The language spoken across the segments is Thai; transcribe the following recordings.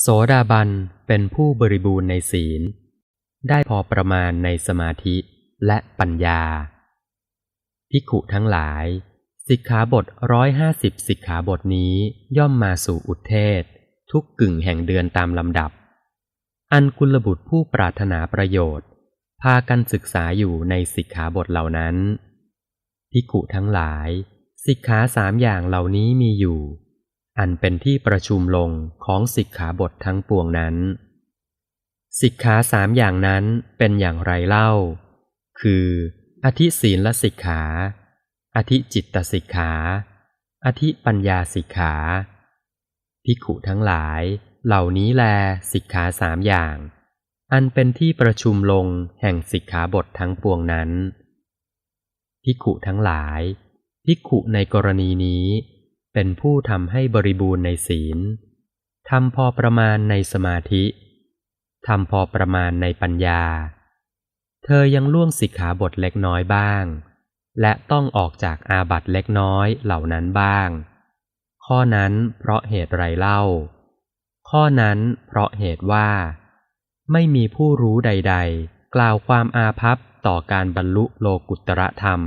โสดาบันเป็นผู้บริบูรณ์ในศีล ได้พอประมาณในสมาธิและปัญญา ภิกขุทั้งหลาย สิกขาบทร้อยห้าสิบสิกขาบทนี้ย่อมมาสู่อุทเทศ ทุกกึ่งแห่งเดือนตามลำดับ อันกุลบุตรผู้ปรารถนาประโยชน์ พากันศึกษาอยู่ในสิกขาบทเหล่านั้น ภิกขุทั้งหลาย สิกขาสามอย่างเหล่านี้มีอยู่ อันเป็นที่ประชุมลงของสิกขาบททั้งปวงนั้น สิกขาสามอย่างนั้นเป็นอย่างไรเล่า คือ อธิศีลสิกขา อธิจิตตสิกขา อธิปัญญาสิกขา ภิกขุทั้งหลาย เหล่านี้แลสิกขาสามอย่าง อันเป็นที่ประชุมลงแห่งสิกขาบททั้งปวงนั้น ภิกขุทั้งหลาย ภิกขุในกรณีนี้ เป็นผู้ทำให้บริบูรณ์ในศีลทำพอประมาณในสมาธิทำพอประมาณในปัญญา เธอยังล่วงสิกขาบทเล็กน้อยบ้าง และต้องออกจากอาบัตเล็กน้อยเหล่านั้นบ้าง ข้อนั้นเพราะเหตุไรเล่า ข้อนั้นเพราะเหตุว่า ไม่มีผู้รู้ใด ๆ กล่าวความอาภัพต่อการบรรลุโลกุตระธรรม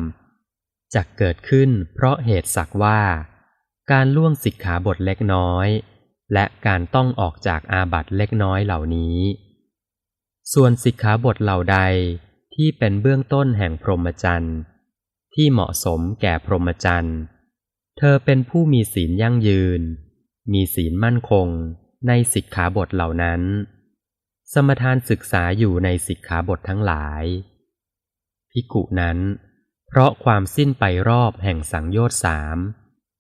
จะเกิดขึ้นเพราะเหตุสักว่า การล่วงสิกขาบทเล็กน้อย และการต้องออกจากอาบัตเล็กน้อยเหล่านี้ ส่วนสิกขาบทเหล่าใดที่เป็นเบื้องต้นแห่งพรหมจรรย์ที่เหมาะสมแก่พรหมจรรย์เธอเป็นผู้มีศีลยั่งยืน มีศีลมั่นคงในสิกขาบทเหล่านั้น สมทานศึกษาอยู่ในสิกขาบททั้งหลายภิกุนั้น เพราะความสิ้นไปรอบแห่งสังโยชน์สาม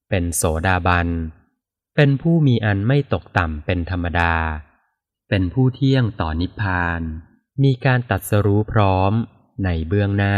เป็นโสดาบัน เป็นผู้มีอันไม่ตกต่ำเป็นธรรมดา เป็นผู้เที่ยงต่อนิพพาน มีการตัดสรู้พร้อมในเบื้องหน้า